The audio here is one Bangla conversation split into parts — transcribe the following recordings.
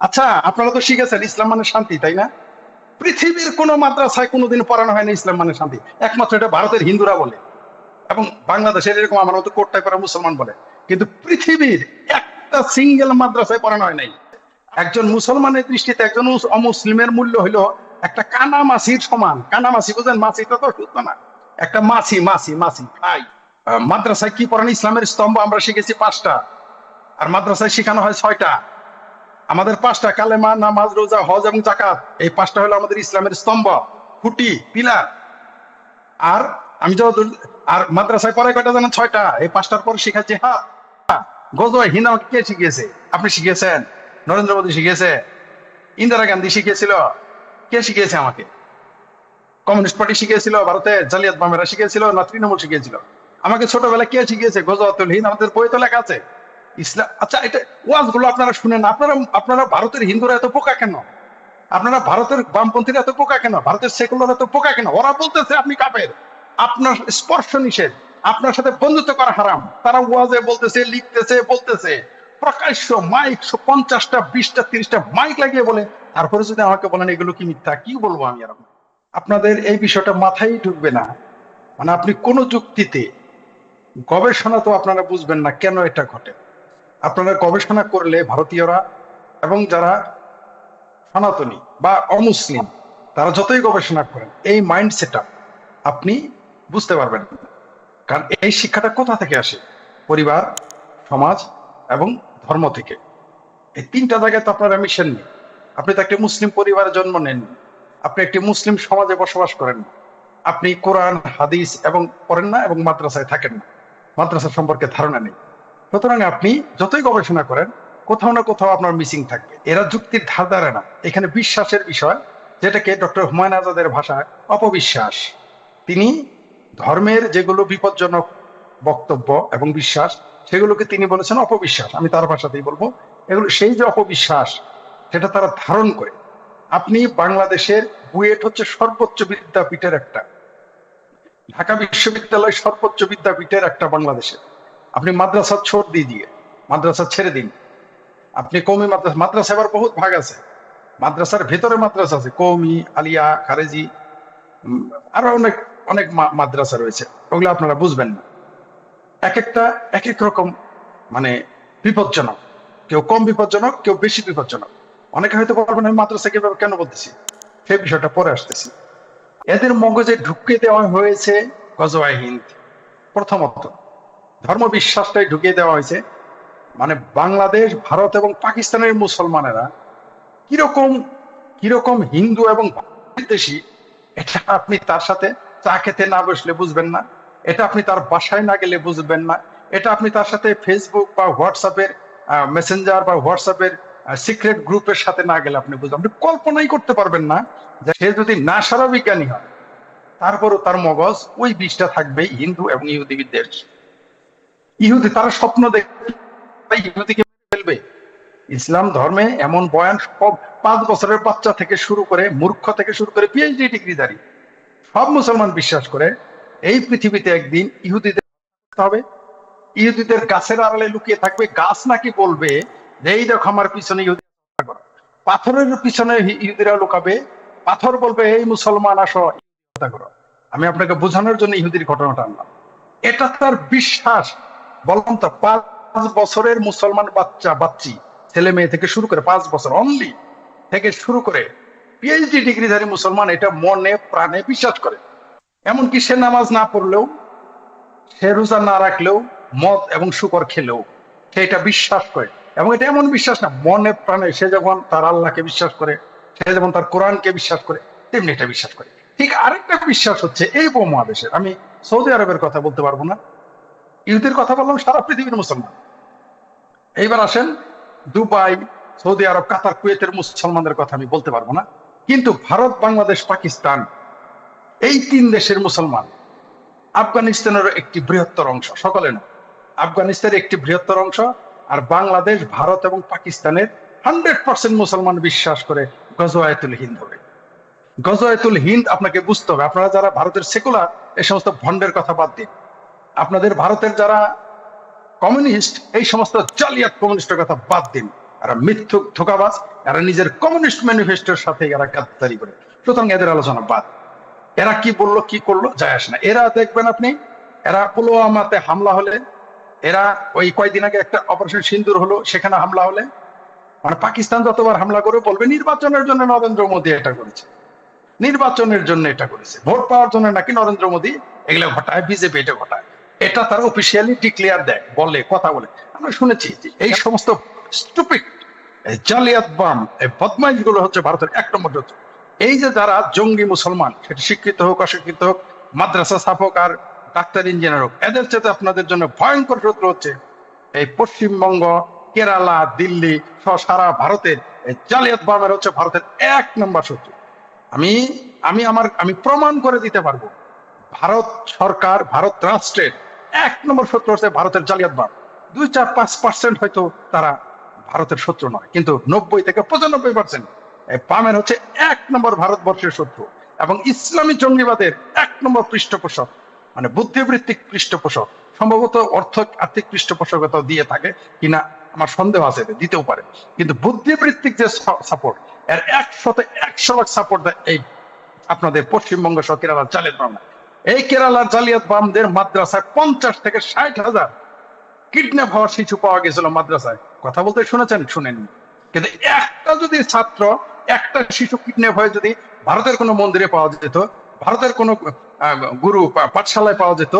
আচ্ছা আপনারা তো শিখেছেন, ইসলাম মানে শান্তি, তাই না? পৃথিবীর কোন মাদ্রাসায় কোনোদিন পড়ানো হয়নি ইসলাম মানে শান্তি। একমাত্র এটা ভারতের হিন্দুরা বলে। এবং বাংলাদেশের এরকম আমার মতো কোটটাই পড়া মুসলমান বলে। কিন্তু পৃথিবীর একটা সিঙ্গেল মাদ্রাসায় পড়ানো হয় নাই। একজন মুসলমানের দৃষ্টিতে একজন অমুসলিমের মূল্য হলো একটা কানা মাছির সমান। কানা মাছি বুঝেন মাছিটা তো সুস্থ না। একটা মাছি মাছি মাছি ভাই। মাদ্রাসায় কি পড়ানো ইসলামের স্তম্ভ আমরা শিখেছি পাঁচটা। আর মাদ্রাসায় শেখানো হয় ছয়টা। আমাদের পাঁচটা কালেমা, নামাজ, রোজা, হজ এবং জাকাত এই পাঁচটা হলো আমাদের ইসলামের স্তম্ভ, খুঁটি, পিলার। আর আমি যত আর মাদ্রাসায় পরে কয়টা জানেন? ছয়টা। এই পাঁচটার পর শিখাচ্ছি আমাকে কে শিখিয়েছে? আপনি শিখিয়েছেন? নরেন্দ্র মোদী শিখিয়েছে? ইন্দিরা গান্ধী শিখিয়েছিল? কে শিখিয়েছে আমাকে? কমিউনিস্ট পার্টি শিখিয়েছিল? ভারতে জালিয়াত বামেরা শিখিয়েছিল? না তৃণমূল শিখিয়েছিল? আমাকে ছোটবেলা কে শিখিয়েছে? গজওয়াতুল হিন্দ আমাদের বই তো লেখা আছে। ইসলাম আচ্ছা এটা ওয়াজগুলো আপনারা শুনেন আপনারা আপনারা ভারতের হিন্দুরা এত পোকা কেন? আপনারা ভারতের বামপন্থীরা এত পোকা কেন? ভারতের সেকুলার এত পোকা কেন? ওরা বলতেছে আপনি কাপের আপনার স্পর্শ নিষেধ। আপনার সাথে বন্ধুত্ব করা হারাম। তারা ওয়াজে বলতেছে, লিখতেছে, বলতেছে। প্রকাশ্য মাইক পঞ্চাশটা, বিশটা, তিরিশটা মাইক লাগিয়ে বলে। তারপরে যদি আমাকে বলেন, এগুলো কি মিথ্যা? কি বলব আমি আর আপনাদের এই বিষয়টা মাথায় ঢুকবে না। মানে আপনি কোন যুক্তিতে গবেষণা তো আপনারা বুঝবেন না কেন এটা ঘটে। আপনারা গবেষণা করলে ভারতীয়রা এবং যারা সনাতনী বা অমুসলিম, তারা যতই গবেষণা করেন, এই মাইন্ড সেট আপনি বুঝতে পারবেন কারণ এই শিক্ষাটা কোথা থেকে আসে? পরিবার, সমাজ এবং ধর্ম থেকে। এই তিনটা জায়গায় তো আপনারা মিশেন নি আপনি তো একটি মুসলিম পরিবারে জন্ম নেন আপনি একটি মুসলিম সমাজে বসবাস করেন আপনি কোরআন, হাদিস এবং পড়েন না এবং মাদ্রাসায় থাকেন না। মাদ্রাসা সম্পর্কে ধারণা নেই। সুতরাং আপনি যতই গবেষণা করেন, কোথাও না কোথাও আপনার মিসিং থাকবে। এরা যুক্তির ধার ধারে না। এখানে বিশ্বাসের বিষয়, যেটাকে ডক্টর হুমায়ুন আজাদের ভাষায় অপবিশ্বাস। তিনি ধর্মের যেগুলো বিপজ্জনক বক্তব্য এবং বিশ্বাস, সেগুলোকে তিনি বলেছেন অপবিশ্বাস। আমি তার ভাষাতেই বলব, এগুলো সেই যে অপবিশ্বাস, সেটা তারা ধারণ করে। আপনি বাংলাদেশের বুয়েট হচ্ছে সর্বোচ্চ বিদ্যাপীঠের একটা। ঢাকা বিশ্ববিদ্যালয় সর্বোচ্চ বিদ্যাপীঠের একটা বাংলাদেশে আপনি মাদ্রাসা ছোট দিয়ে দিয়ে, মাদ্রাসা ছেড়ে দিন। আপনি কৌমি মাদ্রাসা মাদ্রাসা এবার বহুত ভাগ আছে। মাদ্রাসার ভেতরে মাদ্রাসা আছে কৌমি আলিয়া, খারেজি আরও অনেক অনেক মাদ্রাসা রয়েছে। ওগুলো আপনারা বুঝবেন না। এক একটা এক এক রকম মানে বিপজ্জনক। কেউ কম বিপজ্জনক, কেউ বেশি বিপজ্জনক। অনেকে হয়তো বলবেন, আমি মাদ্রাসা কীভাবে, কেন বলতেছি? সেই বিষয়টা পরে আসতেছি। এদের মগজে ঢুকিয়ে দেওয়া হয়েছে গজওয়াই হিন্দ। প্রথমত ধর্ম বিশ্বাসটাই ঢুকিয়ে দেওয়া হয়েছে। মানে বাংলাদেশ, ভারত এবং পাকিস্তানের মুসলমানেরা কীরকম কীরকম হিন্দু এবং বিদেশি এটা আপনি তার সাথে চা খেতে না বসলে বুঝবেন না। এটা আপনি তার বাসায় না গেলে বুঝবেন না। এটা আপনি তার সাথে ফেসবুক বা হোয়াটসঅ্যাপের মেসেঞ্জার বা হোয়াটসঅ্যাপের সিক্রেট গ্রুপের সাথে না গেলে আপনি বুঝবেন আপনি কল্পনাই করতে পারবেন না যে সে যদি না সারা বিজ্ঞানী হয়, তারপরও তার মগজ ওই বিষটা থাকবে হিন্দু এবং ইহুদি বিদ্বেষ ইহুদি তারা স্বপ্ন ইহুদিকে ফেলবে। ইসলাম ধর্মে এমন বয়ান সব পাঁচ বছরের বাচ্চা থেকে শুরু করে মূর্খ থেকে শুরু করে পিএইচডি ডিগ্রিধারী, সব মুসলমান বিশ্বাস করে এই পৃথিবীতে একদিন ইহুদিদের হবে। ইহুদিদের গাছের আড়ালে লুকিয়ে থাকবে, গাছ নাকি বলবে যে, এই দেখো আমার পিছনে ইহুদি পাথরের পিছনে ইহুদিরা লুকাবে, পাথর বলবে, এই মুসলমান, আসো আমি আপনাকে বোঝানোর জন্য ইহুদির ঘটনাটা আনলাম। এটা তার বিশ্বাস। বললাম তো, পাঁচ বছরের মুসলমান বাচ্চা, বাচ্চি, ছেলে মেয়ে থেকে শুরু করে পাঁচ বছর অনলি থেকে শুরু করে পিএইচডি ডিগ্রিধারী মুসলমান এটা মনে প্রাণে বিশ্বাস করে। এমনকি সে নামাজ না পড়লেও, সে রোজা না রাখলেও, মদ এবং শুকর খেলেও সে এটা বিশ্বাস করে। এবং এটা এমন বিশ্বাস না, মনে প্রাণে সে যখন তার আল্লাহকে বিশ্বাস করে, সে যখন তার কোরআনকে বিশ্বাস করে, তেমনি এটা বিশ্বাস করে। ঠিক আরেকটা বিশ্বাস হচ্ছে এই উপমহাদেশের, আমি সৌদি আরবের কথা বলতে পারব না। ইহুদের কথা বললাম, সারা পৃথিবীর মুসলমান। এইবার আসেন, দুবাই, সৌদি আরব, কাতার, কুয়েতের মুসলমানদের কথা আমি বলতে পারব না। কিন্তু ভারত, বাংলাদেশ, পাকিস্তান, এই তিন দেশের মুসলমান, আফগানিস্তানেরও একটি বৃহত্তর অংশ, সকলে না আফগানিস্তানের একটি বৃহত্তর অংশ আর বাংলাদেশ, ভারত এবং পাকিস্তানের হান্ড্রেড পার্সেন্ট মুসলমান বিশ্বাস করে গজওয়ায়তুল হিন্দ হবে। গজওয়ায়তুল হিন্দ আপনাকে বুঝতে হবে। আপনারা যারা ভারতের সেকুলার এই সমস্ত ভণ্ডের কথা বাদ দিন। আপনাদের ভারতের যারা কমিউনিস্ট, এই সমস্ত জালিয়াত কমিউনিস্টের কথা বাদ দিন। এরা মিথ্যুক, ধোকাবাজ, এরা নিজের কমিউনিস্ট ম্যানিফেস্টোর সাথে এরা গাদ্দারি করে। সুতরাং এদের আলোচনা বাদ। এরা কি বলল, কি করল, যায় আসে না। এরা দেখবেন আপনি, এরা পুলওয়ামাতে হামলা হলে, এরা ওই কয়দিন আগে একটা অপারেশন সিন্দুর হলো, সেখানে হামলা হলে মানে পাকিস্তান যতবার হামলা করে বলবে, নির্বাচনের জন্য নরেন্দ্র মোদী এটা করেছে। নির্বাচনের জন্য এটা করেছে। ভোট পাওয়ার জন্য নাকি নরেন্দ্র মোদী, এগুলো ঘটায়, বিজেপি এটা ঘটায়। এটা তারা অফিসিয়ালি ডিক্লেয়ার দেয়, বলে, কথা বলে। আমরা শুনেছি এই সমস্ত স্টুপিড জালিয়াত বাম বদমাইশগুলো হচ্ছে ভারতের এক নম্বর শত্রু। এই যে যারা জঙ্গি মুসলমান, সেটা শিক্ষিত হোক, অশিক্ষিত হোক, মাদ্রাসা স্থাপক আর ডাক্তার, ইঞ্জিনিয়ার হোক, এদের চেয়ে আপনাদের জন্য ভয়ঙ্কর শত্রু হচ্ছে। এই পশ্চিমবঙ্গ, কেরালা, দিল্লি সহ সারা ভারতের জালিয়াত বামের হচ্ছে ভারতের এক নম্বর শত্রু। আমি আমি আমার, আমি প্রমাণ করে দিতে পারব। ভারত সরকার, ভারত রাষ্ট্রের এক নম্বর শত্রু হচ্ছে ভারতের জালিয়াতবাদ দুই, চার, পাঁচ পার্সেন্ট হয়তো তারা ভারতের শত্রু নয়, কিন্তু নব্বই থেকে পঁচানব্বই পার্সেন্ট বামের হচ্ছে এক নম্বর ভারতবর্ষের শত্রু এবং ইসলামী জঙ্গিবাদের এক নম্বর পৃষ্ঠপোষক মানে বুদ্ধিবৃত্তিক পৃষ্ঠপোষক। সম্ভবত অর্থ আর্থিক পৃষ্ঠপোষকতা দিয়ে থাকে কিনা আমার সন্দেহ আছে দিতেও পারে। কিন্তু বুদ্ধিবৃত্তিক যে সাপোর্ট এর একশতে একশো লাখ সাপোর্ট দেয় এই আপনাদের পশ্চিমবঙ্গ কেরালার জালিয়াত বাম এই কেরালার জালিয়াত বামদের মাদ্রাসায় পঞ্চাশ থেকে ষাট হাজার কিডন্যাপ হওয়ার শিশু পাওয়া গেছিল মাদ্রাসায়। কথা বলতে শুনেছেন? শুনেননি। কিন্তু একটা যদি ছাত্র, একটা শিশু কিডন্যাপ হয়ে যদি ভারতের কোনো মন্দিরে পাওয়া যেত, ভারতের কোনো গুরু পাঠশালায় পাওয়া যেত,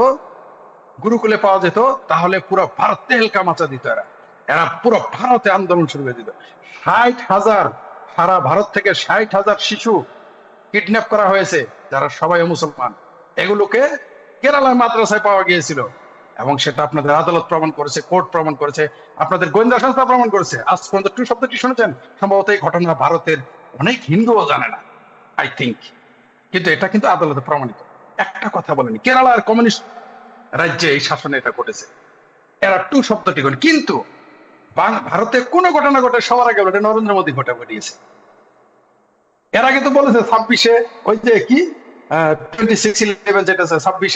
গুরুকুলে পাওয়া যেত, তাহলে পুরো ভারত তেলকা মাচা দিত এরা। এরা পুরো ভারতে আন্দোলন শুরু করে দিত। ষাট হাজার, সারা ভারত থেকে ষাট হাজার শিশু কিডন্যাপ করা হয়েছে, যারা সবাই মুসলমান। এগুলোকে কেরালার মাদ্রাসায় পাওয়া গিয়েছিল। এবং সেটা আপনাদের আদালত প্রমাণ করেছে, কোর্ট প্রমাণ করেছে, আপনাদের গোয়েন্দা সংস্থা প্রমাণ করেছে। আজ পর্যন্ত টু শব্দটি শুনেছেন? সম্ভবত এই ঘটনা ভারতের অনেক হিন্দুও জানে না আই থিঙ্ক কিন্তু এটা কিন্তু আদালতে প্রমাণিত। একটা কথা বলেনি, কেরালার কমিউনিস্ট রাজ্যে এই শাসনে এটা ঘটেছে। এরা টু শব্দটি করে কিন্তু ভারতে কোন ঘটনা ঘটে, সবার আগে ওটা নরেন্দ্র মোদী ঘটে ঘটিয়েছে। এর আগে তো বলেছে ছাব্বিশে ওই যে কি? আপনারা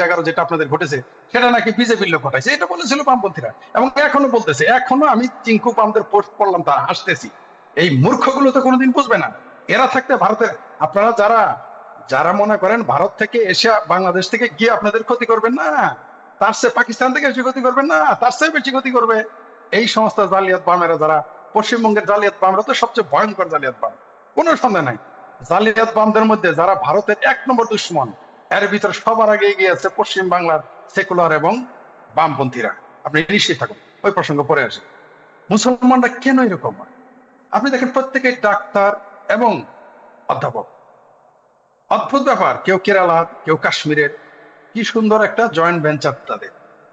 যারা যারা মনে করেন ভারত থেকে এসে বাংলাদেশ থেকে গিয়ে আপনাদের ক্ষতি করবেন না, তার চেয়ে পাকিস্তান থেকে বেশি ক্ষতি করবেন না, তার চেয়ে বেশি ক্ষতি করবে। এই সমস্ত জালিয়াত বামেরা যারা, পশ্চিমবঙ্গের জালিয়াত বামরা তো সবচেয়ে ভয়ঙ্কর জালিয়াত বাম। কোনো সন্দেহ নাই। জালিয়াত বামদের মধ্যে যারা ভারতের এক নম্বর দুশ্মন, এর ভিতরে সবার আগে এগিয়ে আছে পশ্চিম বাংলার সেকুলার এবং বামপন্থীরা। আপনি নিশ্চিত থাকুন, ওই প্রসঙ্গ পরে আসে। মুসলমানরা কেন এরকম হয়? আপনি দেখেন প্রত্যেকে ডাক্তার এবং অধ্যাপক। অদ্ভুত ব্যাপার, কেউ কেরালার কেউ কাশ্মীরের। কি সুন্দর একটা জয়েন্ট ভেঞ্চার তাদের।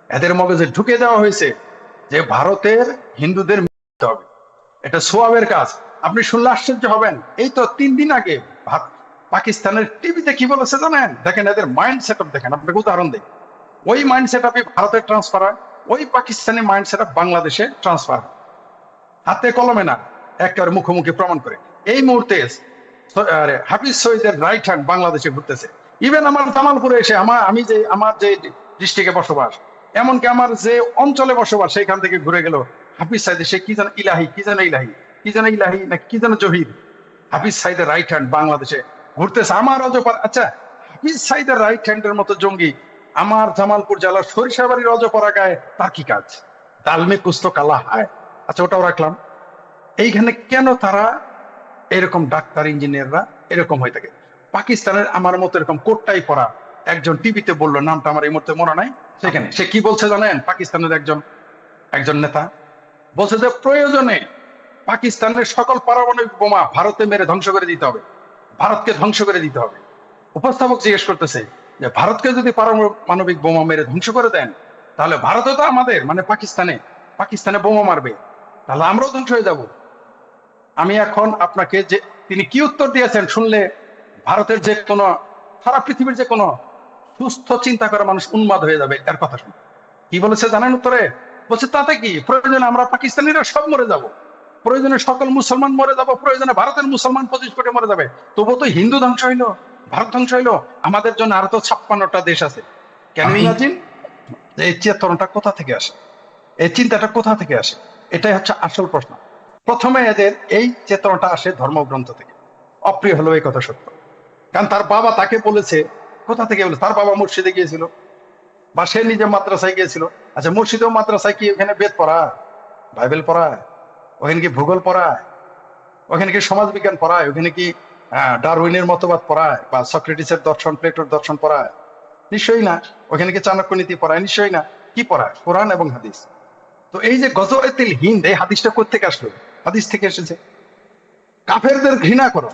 এদের মগজে ঢুকে দেওয়া হয়েছে যে ভারতের হিন্দুদের হবে। এটা সোয়াবের কাজ। আপনি শুনলে আশ্চর্য হবেন। এই তো তিন দিন আগে পাকিস্তানের টিভিতে কি বলেছে জানেন? দেখেন, এদের মাইন্ড সেট দেখেন, আপনাকে উদাহরণ দিই। ওই মাইন্ড সেট ভারতে ট্রান্সফার হয়, ওই পাকিস্তানি মাইন্ড সেট বাংলাদেশে ট্রান্সফার হাতে কলমে না, একেবারে মুখোমুখি প্রমাণ করে। এই মুহূর্তে হাফিজ সৈয়দের রাইট হ্যান্ড বাংলাদেশে ঘুরতেছে। ইভেন আমার জামালপুরে এসে আমার, আমি যে, আমার যে ডিস্ট্রিক্টে বসবাস, এমনকি আমার যে অঞ্চলে বসবাস সেখান থেকে ঘুরে গেল হাফিজ সাইদে। সে কি যেন ইলাহি, কি জানে ইলাহি। কি যেন ইলাহি, না কি যেন জহির। হাফিজ সাইদের রাইট হ্যান্ড বাংলাদেশে ঘুরতেছে আমার অজপার আচ্ছা হাফিজ সাইদের রাইট হ্যান্ডের মতো জঙ্গি আমার জামালপুর জেলার সরিষাবাড়ির অজপরা গায়ে তার কি কাজ? ডালমে কুস্ত কালা হায়। আচ্ছা ওটাও রাখলাম। এইখানে কেন তারা এরকম ডাক্তার, ইঞ্জিনিয়াররা এরকম হয়ে থাকে? পাকিস্তানের আমার মতো এরকম কোটটাই পড়া একজন টিভিতে বলল, নামটা আমার এই মুহূর্তে মনে নাই। সেখানে সে কি বলছে জানেন? পাকিস্তানের একজন একজন নেতা। বলছে যে প্রয়োজনে পাকিস্তানের সকল পারমাণবিক বোমা ভারতে মেরে ধ্বংস করে দিতে হবে। ভারতকে ধ্বংস করে দিতে হবে। উপস্থাপক জিজ্ঞেস করতেছে যে, ভারতকে যদি পারমাণবিক বোমা মেরে ধ্বংস করে দেন, তাহলে ভারতও তো আমাদের মানে পাকিস্তানে পাকিস্তানে বোমা মারবে। তাহলে আমরাও ধ্বংস হয়ে যাব। আমি এখন আপনাকে যে, তিনি কি উত্তর দিয়েছেন শুনলে ভারতের যে কোনো, সারা পৃথিবীর যে কোনো সুস্থ চিন্তা করা মানুষ উন্মাদ হয়ে যাবে তার কথা শুনে কি বলেছে জানেন উত্তরে? বলছে, তাতে কি? প্রয়োজনে আমরা পাকিস্তানিরা সব মরে যাব। প্রয়োজনে সকল মুসলমান মরে যাব প্রয়োজনে ভারতের মুসলমান পঁচিশ কোটি মরে যাবে। তবুও তো হিন্দু ধ্বংস হইল ভারত ধ্বংস হইল। আমাদের জন্য আরও তো ছাপ্পান্নটা দেশ আছে। কেন ইমাজিন? এই চেতনাটা কোথা থেকে আসে? এই চিন্তাটা কোথা থেকে আসে? এটাই হচ্ছে আসল প্রশ্ন। প্রথমে এদের এই চেতনাটা আসে ধর্মগ্রন্থ থেকে। অপ্রিয় হলো এই কথা সত্য। কারণ তার বাবা তাকে বলেছে কোথা থেকে বলে? তার বাবা মুর্শিদে গিয়েছিল। বা সে নিজে মাদ্রাসায় গিয়েছিল। আচ্ছা মুর্শিদেও মাদ্রাসায় কি ওখানে বেদ পড়া? বাইবেল পড়ায় ওখানে কি ভূগোল পড়ায়? ওখানে কি সমাজবিজ্ঞান পড়ায়? ওখানে কি ডারউইনের মতবাদ পড়ায় বা সক্রেটিসের দর্শন, প্লেটোর দর্শন পড়ায়? নিশ্চয়ই না। ওখানে কি চাণক্য নীতি পড়ায়? নিশ্চয়ই না। কি পড়ায়? কোরআন এবং হাদিস। তো এই যে গজওয়াতিল হিন্দ, এই হাদিসটা কোথেকে আসলো? হাদিস থেকে এসেছে। কাফেরদের ঘৃণা করো।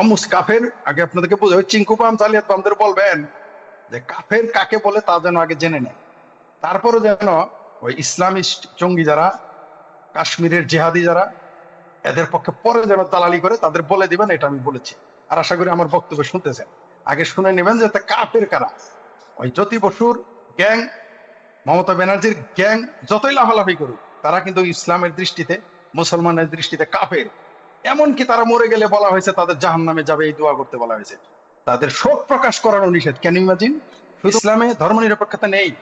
অমুস কাফের, আগে আপনাদেরকে বুঝে ওই চিঙ্কুপাম জালিয়াত বামদের বলবেন যে কাফের কাকে বলে তা যেন আগে জেনে নেয়। তারপরে যেন ওই ইসলামিস্ট জঙ্গি যারা কাশ্মীরের জেহাদি যারা, এদের পক্ষে পরে যেন দালালি করে, তাদের বলে দিবেন, এটা আমি বলেছি। আর আশা করি আমার বক্তব্য শুনতেছেন। আগে শুনে নেবেন যে তা কাফের কারা? ওই জ্যোতি বসুর গ্যাং, মমতা ব্যানার্জির গ্যাং, যতই লাফালাফি করুক, তারা কিন্তু ইসলামের দৃষ্টিতে, মুসলমানের দৃষ্টিতে কাফের। এমনকি তারা মরে গেলে বলা হয়েছে, তাদের জাহান নামে যাবে, এই দোয়া করতে বলা হয়েছে। তাদের শোক প্রকাশ করানো নিষেধ। কেন ইমাজিন ইসলামে ধর্ম নিরপেক্ষতা নেই।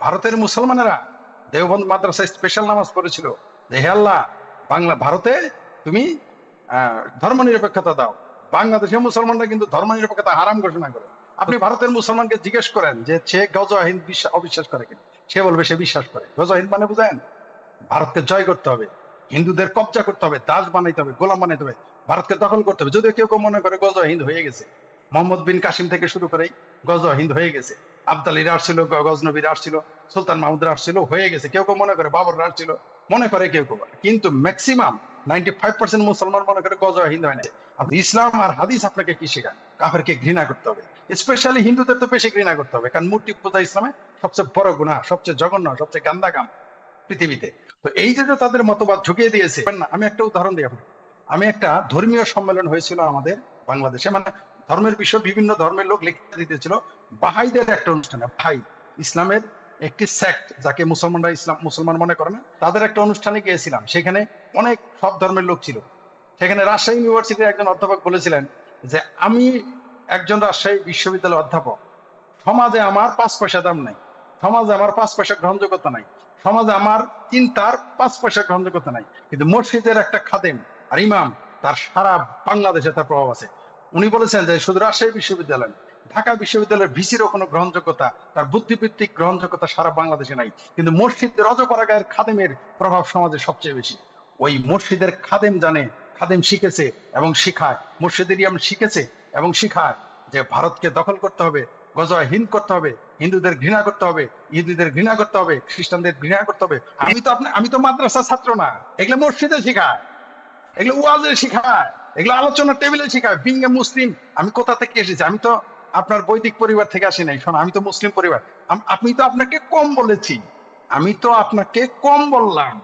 ভারতের মুসলমানেরা দেওবন্দ মাদ্রাসায় স্পেশাল নামাজ পড়েছিল। যে হে আল্লাহ, বাংলা ভারতে তুমি ধর্ম নিরপেক্ষতা দাও। বাংলাদেশের মুসলমানরা কিন্তু ধর্ম নিরপেক্ষতা হারাম ঘোষণা করে। আপনি ভারতের মুসলমানকে জিজ্ঞেস করেন যে সে গজহিন্দ বিশ্বাস, অবিশ্বাস করে কিনা? সে বলবে সে বিশ্বাস করে। গজহিন্দ মানে বুঝেন, ভারতকে জয় করতে হবে, হিন্দুদের কবজা করতে হবে, দাস বানাইতে হবে, গোলাম বানাইতে হবে, ভারতকে দখল করতে হবে। যদিও কেউ কেউ মনে করে গজ হিন্দ হয়ে গেছে। মোহাম্মদ বিন কাসিম থেকে শুরু করেই গজ হিন্দ হয়ে গেছে। আবদালিরা আসছিল গজনবীরা আসছিল, সুলতান মাহমুদরা আসছিল, হয়ে গেছে। কেউ কেউ মনে করে বাবররা আসছিল। মনে করে কেউ কেউ কিন্তু ম্যাক্সিমাম নাইনটি ফাইভ পার্সেন্ট মুসলমান মনে করে গজ হিন্দ হয় না। ইসলাম আর হাদিস আপনাকে কি শেখায়? কাফেরকে ঘৃণা করতে হবে। স্পেশালি হিন্দুদের তো বেশি ঘৃণা করতে হবে। কারণ মূর্তি পূজা ইসলামে সবচেয়ে বড় গুণা সবচেয়ে জঘন্য, সবচেয়ে গান্দা কাম পৃথিবীতে। তো এই যে তাদের মতবাদ ঝুঁকিয়ে দিয়েছে না, আমি একটা উদাহরণ দিই আপনাকে। আমি একটা ধর্মীয় সম্মেলন হয়েছিল আমাদের বাংলাদেশে। মানে ধর্মের বিষয় বিভিন্ন ধর্মের লোক লিখতে দিতেছিল। বাহাইদের একটা অনুষ্ঠানে, ভাই, ইসলামের একটি সেক্ট যাকে মুসলমানরা ইসলাম, মুসলমান মনে করে না, তাদের একটা অনুষ্ঠানে গিয়েছিলাম। সেখানে অনেক সব ধর্মের লোক ছিল। সেখানে রাজশাহী ইউনিভার্সিটির একজন অধ্যাপক বলেছিলেন যে, আমি একজন রাজশাহী বিশ্ববিদ্যালয়ের অধ্যাপক। সমাজে আমার পাঁচ পয়সা দাম নাই। সমাজে আমার পাঁচ পয়সা গ্রহণযোগ্যতা নাই। সমাজে আমার চিন্তার পাঁচ পয়সা গ্রহণযোগ্যতা নাই। কিন্তু মসজিদের একটা খাদেম আর ইমাম, তার সারা বাংলাদেশে তার প্রভাব আছে। উনি বলেছেন যে, শুধু রাজশাহী বিশ্ববিদ্যালয় ঢাকা বিশ্ববিদ্যালয়ের ভিসিরও কোনো গ্রহণযোগ্যতা, তার বুদ্ধিভিত্তিক গ্রহণযোগ্যতা সারা বাংলাদেশে নাই। কিন্তু মসজিদের রজপরাগায়ের খাদেমের প্রভাব সমাজে সবচেয়ে বেশি। ওই মসজিদের খাদেম জানে, খাদেম শিখেছে এবং শিখায় মসজিদের ইমাম শিখেছে এবং শিখায় যে ভারতকে দখল করতে হবে গজয়া হিন্দ করতে হবে, হিন্দুদের ঘৃণা করতে হবে, ইহুদিদের ঘৃণা করতে হবে, খ্রিস্টানদের ঘৃণা করতে হবে। আমি তো আপনার আমি তো মাদ্রাসা ছাত্র না, এগুলো মসজিদে শেখায়, এগুলো ওয়াজে শেখায়, এগুলো আলোচনা টেবিলে শেখায় বিং এ মুসলিম, আমি কোথা থেকে এসেছি? আমি তো আপনার বৈদিক পরিবার থেকে আসি নাই। শোনো, আমি তো মুসলিম পরিবার। আম- তো আপনাকে কম বলেছি। আমি তো আপনাকে কম বললাম।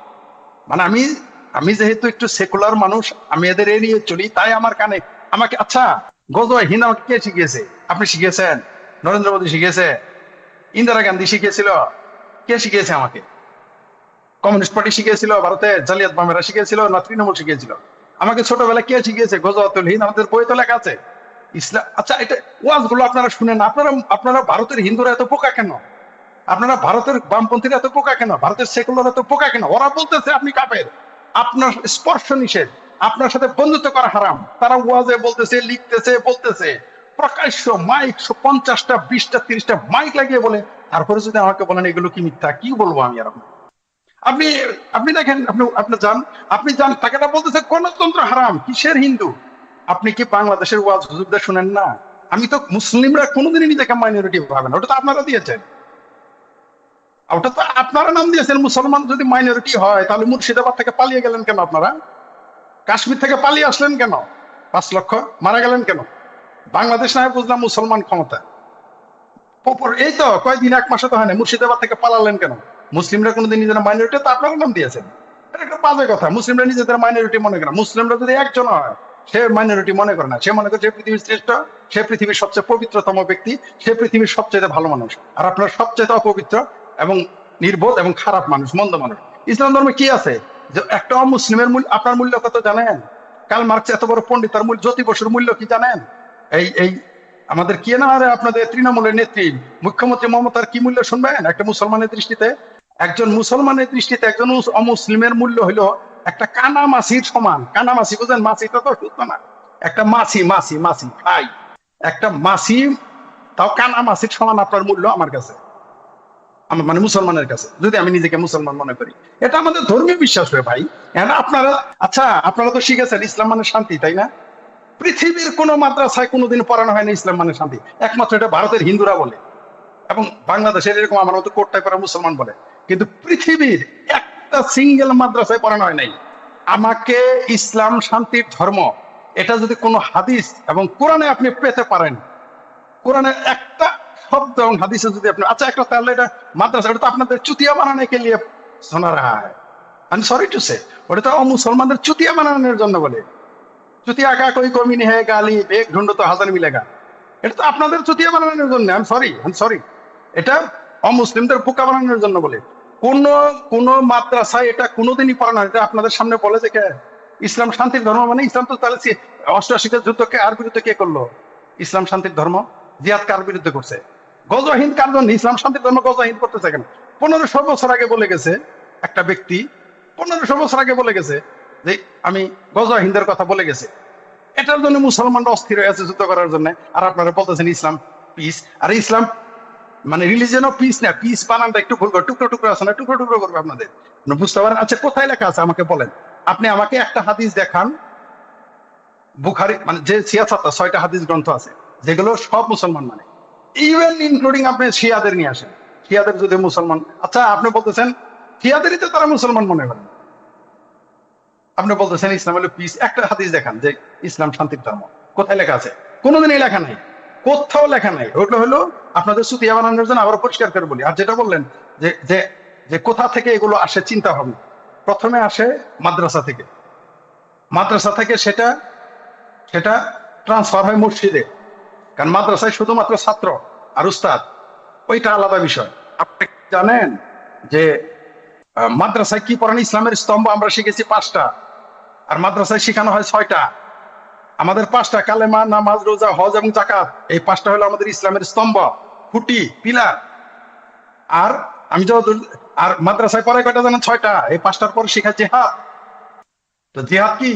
মানে আমি আমি যেহেতু একটু সেকুলার মানুষ, আমি এদের এড়িয়ে চলি, তাই আমার কানে আমাকে আচ্ছা গজয় হিন্দ আমাকে কে শিখিয়েছে? আপনি শিখিয়েছেন? নরেন্দ্র মোদী শিখিয়েছে? ইন্দিরা গান্ধী শিখিয়েছিল? কে শিখিয়েছে আমাকে? কমিউনিস্ট পার্টি শিখিয়েছিল? ভারতে জালিয়াত বামেরা শিখিয়েছিল? না তৃণমূল শিখিয়েছিল? আমাকে ছোটবেলায় কে শিখিয়েছে? গজওয়াতুল হিন্দ? আমাদের বই তো লেখা আছে। ইসলাম আচ্ছা এটা ওয়াজগুলো আপনারা শুনেন আপনারা আপনারা ভারতের হিন্দুরা এত পোকা কেন? আপনারা ভারতের বামপন্থীরা এত পোকা কেন? ভারতের সেকুলার এত পোকা কেন? ওরা বলতেছে আপনি কাপের আপনার স্পর্শ নিষেধ। আপনার সাথে বন্ধুত্ব করা হারাম। তারা ওয়াজে বলতেছে, লিখতেছে, বলতেছে। প্রকাশ্য মাইক পঞ্চাশটা, বিশটা, তিরিশটা মাইক লাগিয়ে বলে। তারপরে যদি আমাকে বলেন, এগুলো কি মিথ্যা? কি বলব আমি আর আপনি আপনি দেখেন, আপনি আপনি যান। আপনি যান, তাকে বলতেছে, গণতন্ত্র হারাম। কিসের হিন্দু? আপনি কি বাংলাদেশের ওয়াজ হুজুরদের শুনেন না? আমি তো মুসলিমরা কোনোদিনই নিজেকে মাইনরিটি ভাবেন ওটা তো আপনারা দিয়েছেন। ওটা তো আপনারা নাম দিয়েছেন। মুসলমান যদি মাইনরিটি হয়, তাহলে মুর্শিদাবাদ থেকে পালিয়ে গেলেন কেন আপনারা? কাশ্মীর থেকে পালিয়ে আসলেন কেন? পাঁচ লক্ষ মারা গেলেন কেন? বাংলাদেশ না বুঝলাম মুসলমান ক্ষমতা। পপর- এই তো কয়েকদিন এক মাসে তো হয় না মুর্শিদাবাদ থেকে পালালেন কেন? মুসলিমরা কোনোদিন নিজেরা মাইনরিটি তো আপনারা নাম দিয়েছেন। এটা একটা বাজে কথা। মুসলিমরা নিজেদের মাইনরিটি মনে করে না। মুসলিমরা যদি একজন হয় সে মাইনরিটি মনে করে না। সে মনে করে যে পৃথিবীর শ্রেষ্ঠ, সে পৃথিবীর সবচেয়ে পবিত্রতম ব্যক্তি, সে পৃথিবীর সবচেয়ে ভালো মানুষ। আর আপনার সবচেয়ে অপবিত্র এবং নির্বোধ এবং খারাপ মানুষ, মন্দ মানুষ। ইসলাম ধর্মে কি আছে? যে একটা মুসলিমের মূল্য আপনার মূল্য কত জানেন? কাল মার্কস এত বড় পণ্ডিত, তার মূল্য জ্যোতি বসুর মূল্য কি জানেন? এই এই, আমাদের কি না আরে আপনাদের তৃণমূলের নেত্রী? মুখ্যমন্ত্রী মমতার কি মূল্য শুনবেন? একটা মুসলমানের দৃষ্টিতে। একজন মুসলমানের দৃষ্টিতে একজন অমুসলিমের মূল্য হলো একটা কানা মাছির সমান। কানা মাছি বুঝেন মাছিটা তো সুস্থ না। একটা মাছি মাছি মাছি, ভাই। একটা মাছি, তাও কানা মাছির সমান আপনার মূল্য আমার কাছে। আমার মানে মুসলমানের কাছে। যদি আমি নিজেকে মুসলমান মনে করি। এটা আমাদের ধর্মীয় বিশ্বাস হয়ে ভাই। আপনারা আচ্ছা আপনারা তো শিখেছেন, ইসলাম মানে শান্তি, তাই না? পৃথিবীর কোন মাদ্রাসায় কোনোদিন পড়ানো হয় না ইসলাম মানে শান্তি। একমাত্র এটা ভারতের হিন্দুরা বলে। এবং বাংলাদেশের এরকম আমার মতো কোট টাইপের মুসলমান বলে। কিন্তু পৃথিবীর একটা সিঙ্গেল মাদ্রাসায় পড়ানো হয় নাই। আমাকে ইসলাম শান্তির ধর্ম, এটা যদি কোনো হাদিস এবং কোরআনে আপনি পেতে পারেন, কোরআনের একটা শব্দ এবং হাদিসে যদি আপনি আচ্ছা একটা তাহলে এটা মাদ্রাসা এটা তো আপনাদের চুতিয়া বানানে কে লিয়ে শোনা হয়। আমি সরি টু সে ওটা তো মুসলমানদের চুতিয়া বানানোর জন্য বলে। চুতিয়া কই গালি, বেগ, ঢুন্ড তো হাজার মিলেগা। এটা তো আপনাদের চুতিয়া বানানোর জন্য আমি সরি আমি সরি এটা অমুসলিমদের বোকা বানানোর জন্য বলে। কোন কোন মাদ্রাসায় এটা কোনোদিনই পড়ানো হয় এটা আপনাদের সামনে বলে যে কে? ইসলাম শান্তির ধর্ম মানে ইসলাম তো তাহলে অষ্টআশিটা যুদ্ধকে আর বিরুদ্ধে কে করল? ইসলাম শান্তির ধর্ম? জিয়াদ কার বিরুদ্ধে করছে? গজহিন্দ কার জন্য? ইসলাম শান্তির ধর্ম গজহিন্দ করতেছে কেন? পনেরোশো বছর আগে বলে গেছে একটা ব্যক্তি, পনেরোশো বছর আগে বলে গেছে যে আমি গজহিন্দের কথা বলে গেছে। এটার জন্য মুসলমানরা অস্থির হয়ে আছে যুদ্ধ করার জন্য। আর আপনারা বলতেছেন ইসলাম পিস আর ইসলাম মানে রিলিজিয়ন অফ পিস না পিস বানানটা একটু ভুল করে, টুকরো টুকরো আছে না, টুকরো টুকরো করবে আপনাদের। বুঝতে পারেন? আচ্ছা কোথায় লেখা আছে? আমাকে বলেন। আপনি আমাকে একটা হাদিস দেখান। বুখারি মানে যে ছিয়াত্তর ছয়টা হাদিস গ্রন্থ আছে, যেগুলো সব মুসলমান মানে। ইভেন ইনক্লুডিং আপনি শিয়াদের নিয়ে আসেন। শিয়াদের যদি মুসলমান আচ্ছা আপনি বলতেছেন, শিয়াদেরই তো তারা মুসলমান মনে করেন আপনি বলতেছেন, ইসলাম হলো পিস একটা হাদিস দেখান যে ইসলাম শান্তির ধর্ম। কোথায় লেখা আছে? কোনোদিনই লেখা নাই। কোথাও লেখা নাই। ওগুলো হলো আপনাদের সুতিয়া বানানোর জন্য আবার পরিষ্কার করে বলি। আর যেটা বললেন যে যে যে কোথা থেকে এগুলো আসে চিন্তা ভাবনা। প্রথমে আসে মাদ্রাসা থেকে। মাদ্রাসা থেকে সেটা সেটা ট্রান্সফার হয় মসজিদে। কারণ মাদ্রাসায় শুধুমাত্র ছাত্র আর উস্তাদ, ওইটা আলাদা বিষয়। আপনি জানেন যে মাদ্রাসায় কি পড়ান ইসলামের স্তম্ভ আমরা শিখেছি পাঁচটা, আর মাদ্রাসায় শেখানো হয় ছয়টা। আমাদের পাঁচটা কালেমা নামাজ রোজা হজ এবং জাকাত এই পাঁচটা হলো আমাদের ইসলামের স্তম্ভ খুঁটি পিলার। আর আমি যত আর মাদ্রাসায় পড়াই কয়টা জানেন? ছয়টা। এই পাঁচটার পর শেখা জেহাদ। তো জিহাদ কি?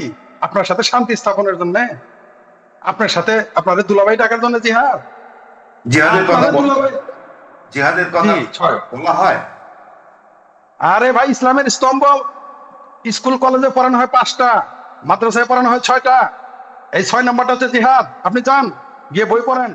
আপনার সাথে শান্তি স্থাপনের জন্য আপনার সাথে আপনাদের দুলাভাই টাকার জন্য জিহাদ। জিহাদের কথা জিহাদের কথা। বলা হয়। আরে ভাই ইসলামের স্তম্ভ স্কুল কলেজে পড়ানো হয় পাঁচটা মাদ্রাসায় পড়ানো হয় ছয়টা। এই ছয় নম্বরটা হচ্ছে জিহাদ। আপনি চান গিয়ে বই পড়েন।